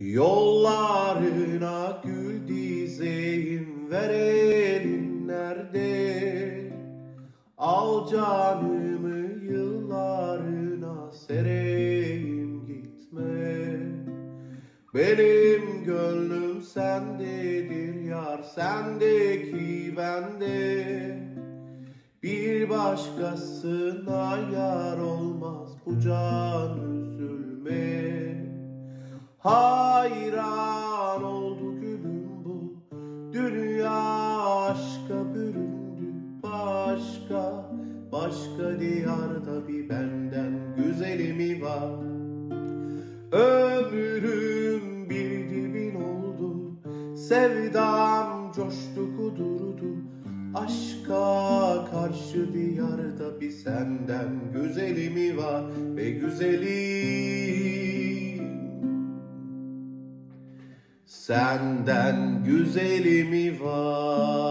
Yollarına gül dizeyim ver elin nerede? Al canımı yıllarına sereyim gitme. Benim gönlüm sendedir yar sendeki bende. Bir başkasına yar olmaz bu can üzülme Hayran oldu gülüm bu. Dünya aşka büründü Başka. Başka diyarda bir benden güzeli mi var? Ömrüm bir dibin oldu. Sevdam coştu kudurdu. Aşka karşı diyarda bir senden güzeli mi var? Ve güzelim Senden güzeli mi var